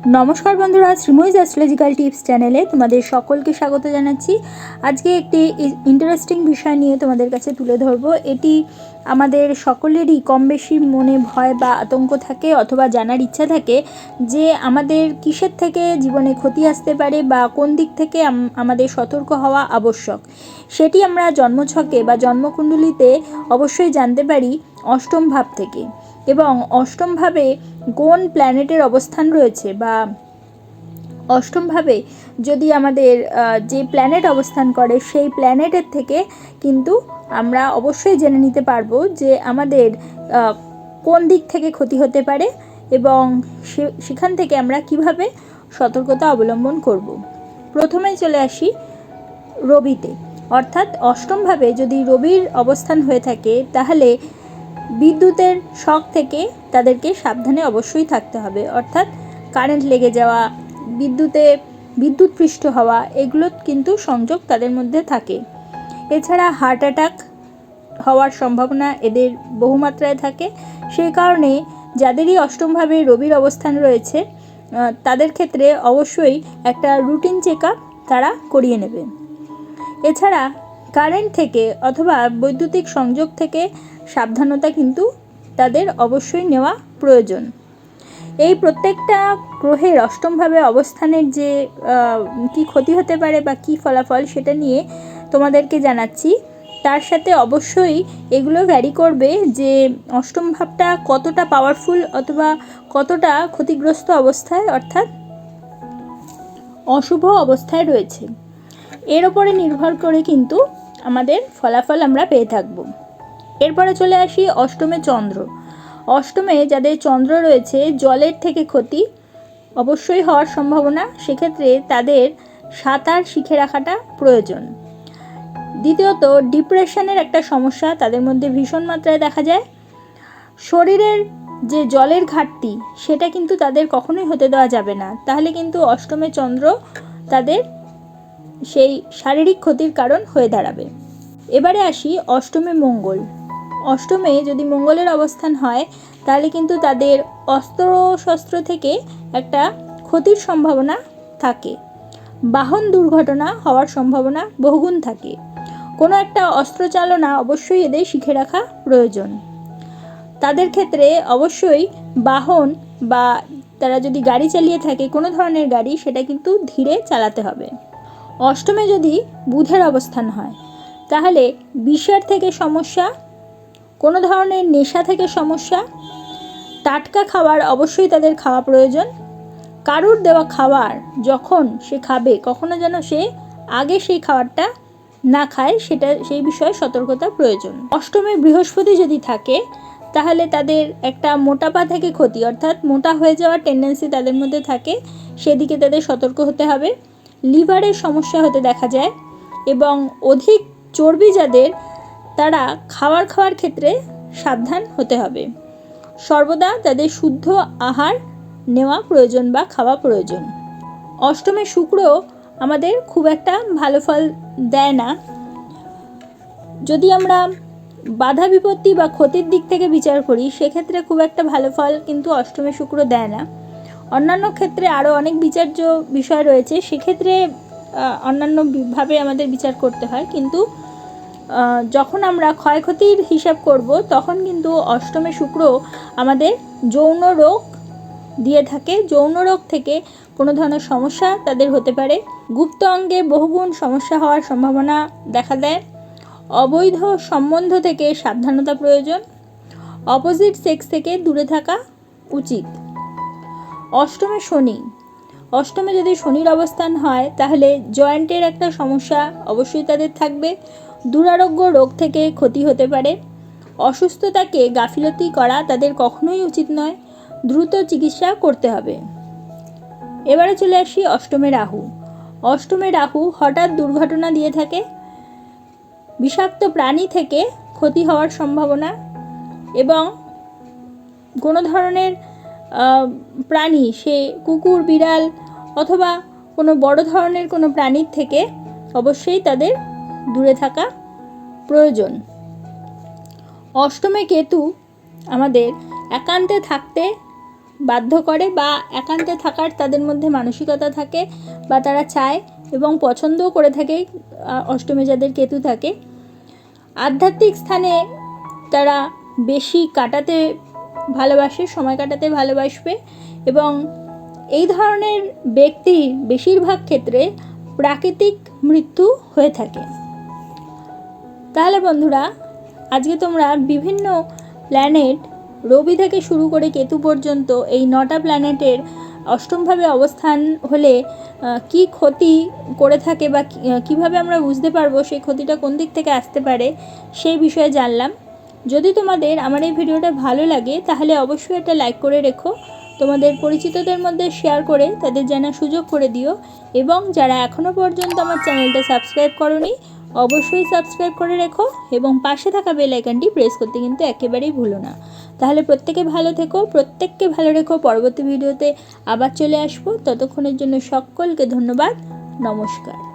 নমস্কার বন্ধুরা, Sreemoyee astrological tips চ্যানেলে তোমাদের সকলকে স্বাগত জানাচ্ছি। আজকে একটি ইন্টারেস্টিং বিষয় নিয়ে তোমাদের কাছে তুলে ধরবো। এটি আমাদের সকলেরই কম বেশি মনে ভয় বা আতঙ্ক থাকে অথবা জানার ইচ্ছা থাকে যে আমাদের কিসের থেকে জীবনে ক্ষতি আসতে পারে বা কোন দিক থেকে আমাদের সতর্ক হওয়া আবশ্যক। সেটি আমরা জন্মছকে বা জন্মকুণ্ডলিতে অবশ্যই জানতে পারি অষ্টম ভাব থেকে। এবং অষ্টমভাবে কোন প্ল্যানেটের অবস্থান রয়েছে বা অষ্টমভাবে যদি আমাদের যে প্ল্যানেট অবস্থান করে সেই প্ল্যানেটের থেকে কিন্তু আমরা অবশ্যই জেনে নিতে পারব যে আমাদের কোন দিক থেকে ক্ষতি হতে পারে এবং সেখান থেকে আমরা কীভাবে সতর্কতা অবলম্বন করব। প্রথমেই চলে আসি রবিতে। অর্থাৎ অষ্টমভাবে যদি রবির অবস্থান হয়ে থাকে তাহলে বিদ্যুতের শখ থেকে তাদেরকে সাবধানে অবশ্যই থাকতে হবে। অর্থাৎ কারেন্ট লেগে যাওয়া, বিদ্যুতে বিদ্যুৎ পৃষ্ঠ হওয়া, এগুলো কিন্তু সংযোগ তাদের মধ্যে থাকে। এছাড়া হার্ট অ্যাটাক হওয়ার সম্ভাবনা এদের বহুমাত্রায় থাকে। সেই কারণে যাদেরই অষ্টমভাবে রবির অবস্থান রয়েছে তাদের ক্ষেত্রে অবশ্যই একটা রুটিন চেক তারা করিয়ে নেবে। এছাড়া কারেন্ট থেকে অথবা বৈদ্যুতিক সংযোগ থেকে সাবধানতা কিন্তু তাদের অবশ্যই নেওয়া প্রয়োজন। এই প্রত্যেকটা গ্রহের অষ্টমভাবে অবস্থানের যে কি ক্ষতি হতে পারে বা কি ফলাফল সেটা নিয়ে তোমাদেরকে জানাচ্ছি। তার সাথে অবশ্যই এগুলো ভ্যারি করবে যে অষ্টম ভাবটা কতটা পাওয়ারফুল অথবা কতটা ক্ষতিগ্রস্ত অবস্থায়, অর্থাৎ অশুভ অবস্থায় রয়েছে। এর ওপরে নির্ভর করে কিন্তু আমাদের ফলাফল আমরা পেয়ে থাকব। এরপরে চলে আসি অষ্টমে চন্দ্র। অষ্টমে যাদের চন্দ্র রয়েছে, জলের থেকে ক্ষতি অবশ্যই হওয়ার সম্ভাবনা। সেক্ষেত্রে তাদের সাঁতার শিখে রাখাটা প্রয়োজন। দ্বিতীয়ত, ডিপ্রেশনের একটা সমস্যা, তাদের মধ্যে ভীষণ মাত্রায় দেখা যায়। শরীরের যে জলের ঘাটতি, সেটা কিন্তু তাদের কখনোই হতে দেওয়া যাবে না। তাহলে কিন্তু অষ্টমে চন্দ্র তাদের সেই শারীরিক ক্ষতির কারণ হয়ে দাঁড়াবে। এবারে আসি অষ্টমে মঙ্গল। অষ্টমে যদি মঙ্গলের অবস্থান হয়, তাহলে কিন্তু তাদের অস্ত্র শস্ত্র থেকে একটা ক্ষতির সম্ভাবনা থাকে। বাহন দুর্ঘটনা হওয়ার সম্ভাবনা বহুগুণ থাকে। কোনো একটা অস্ত্র চালনা অবশ্যই এদের শিখে রাখা প্রয়োজন। তাদের ক্ষেত্রে অবশ্যই বাহন বা তারা যদি গাড়ি চালিয়ে থাকে, কোনো ধরনের গাড়ি, সেটা কিন্তু ধীরে চালাতে হবে। অষ্টমে যদি বুধের অবস্থান হয়, তাহলে বিষের থেকে সমস্যা, কোনো ধরনের নেশা থেকে সমস্যা, টাটকা খাবার অবশ্যই তাদের খাওয়া প্রয়োজন। কারুর দেওয়া খাবার যখন সে খাবে, কখনো যেন সে আগে সেই খাবারটা না খায়, সেটা, সেই বিষয়ে সতর্কতা প্রয়োজন। অষ্টমে বৃহস্পতি যদি থাকে, তাহলে তাদের একটা মোটাপা থেকে ক্ষতি, অর্থাৎ মোটা হয়ে যাওয়ার টেন্ডেন্সি তাদের মধ্যে থাকে, সেদিকে তাদের সতর্ক হতে হবে। লিভারের সমস্যা হতে দেখা যায় এবং অধিক চর্বি যাদের, তারা খাবার খাওয়ার ক্ষেত্রে সাবধান হতে হবে। সর্বদা তাদের শুদ্ধ আহার নেওয়া প্রয়োজন বা খাওয়া প্রয়োজন। অষ্টমে শুক্র আমাদের খুব একটা ভালো ফল দেয় না। যদি আমরা বাধা বিপত্তি বা ক্ষতির দিক থেকে বিচার করি, সেক্ষেত্রে খুব একটা ভালো ফল কিন্তু অষ্টমে শুক্র দেয় না। অন্যান্য ক্ষেত্রে আরও অনেক বিচার্য বিষয় রয়েছে সেক্ষেত্রে আহ, অন্যান্য ভাবে আমাদের বিচার করতে হয়। কিন্তু যখন আমরা ক্ষয়ক্ষতির হিসাব করব তখন কিন্তু অষ্টমে শুক্র আমাদের যৌন রোগ দিয়ে থাকে। যৌন রোগ থেকে কোনো ধরনের সমস্যা তাদের হতে পারে। গুপ্ত অঙ্গে বহুগুণ সমস্যা হওয়ার সম্ভাবনা দেখা দেয়। অবৈধ সম্বন্ধ থেকে সাবধানতা প্রয়োজন। অপোজিট সেক্স থেকে দূরে থাকা উচিত। অষ্টমে শনি। অষ্টমে যদি শনির অবস্থান হয়, তাহলে জয়েন্টের একটা সমস্যা অবশ্যই তাদের থাকবে। দুরারোগ্য রোগ থেকে ক্ষতি হতে পারে। অসুস্থতাকে গাফিলতি করা তাদের কখনোই উচিত নয়। দ্রুত চিকিৎসা করতে হবে। এবারে চলে আসি অষ্টমে রাহু। অষ্টমে রাহু হঠাৎ দুর্ঘটনা দিয়ে থাকে। বিষাক্ত প্রাণী থেকে ক্ষতি হওয়ার সম্ভাবনা এবং কোনো ধরনের প্রাণী, সে কুকুর, বিড়াল অথবা কোনো বড় ধরনের কোনো প্রাণীর থেকে অবশ্যই তাদের দূরে থাকা প্রয়োজন। অষ্টমে কেতু আমাদের একান্তে থাকতে বাধ্য করে বা একান্তে থাকার তাদের মধ্যে মানসিকতা থাকে বা তারা চায় এবং পছন্দও করে থাকে অষ্টমে যাদের কেতু থাকে। আধ্যাত্মিক স্থানে তারা বেশি কাটাতে ভালোবাসে, সময় কাটাতে ভালোবাসবে এবং এই ধরনের ব্যক্তির বেশিরভাগ ক্ষেত্রে প্রাকৃতিক মৃত্যু হয়ে থাকে। তাহলে বন্ধুরা, আজকে তোমরা বিভিন্ন প্ল্যানেট রবি থেকে শুরু করে কেতু পর্যন্ত এই নটা প্ল্যানেটের অষ্টমভাবে অবস্থান হলে কি ক্ষতি করে থাকে বা কীভাবে আমরা বুঝতে পারব সেই ক্ষতিটা কোন দিক থেকে আসতে পারে, সেই বিষয়ে জানলাম। যদি তোমাদের আমার এই ভিডিওটা ভালো লাগে, তাহলে অবশ্যই একটা লাইক করে রেখো। তোমাদের পরিচিতদের মধ্যে শেয়ার করে তাদের জানার সুযোগ করে দিও। এবং যারা এখনও পর্যন্ত আমার চ্যানেলটা সাবস্ক্রাইব করনি, অবশ্যই সাবস্ক্রাইব করে রেখো এবং পাশে থাকা বেল আইকনটি প্রেস করতে কিন্তু একেবারেই ভুলো না। তাহলে প্রত্যেকে ভালো থেকো, প্রত্যেককে ভালো রেখো। পরবর্তী ভিডিওতে আবার চলে আসব। ততক্ষণের জন্য সকলকে ধন্যবাদ। নমস্কার।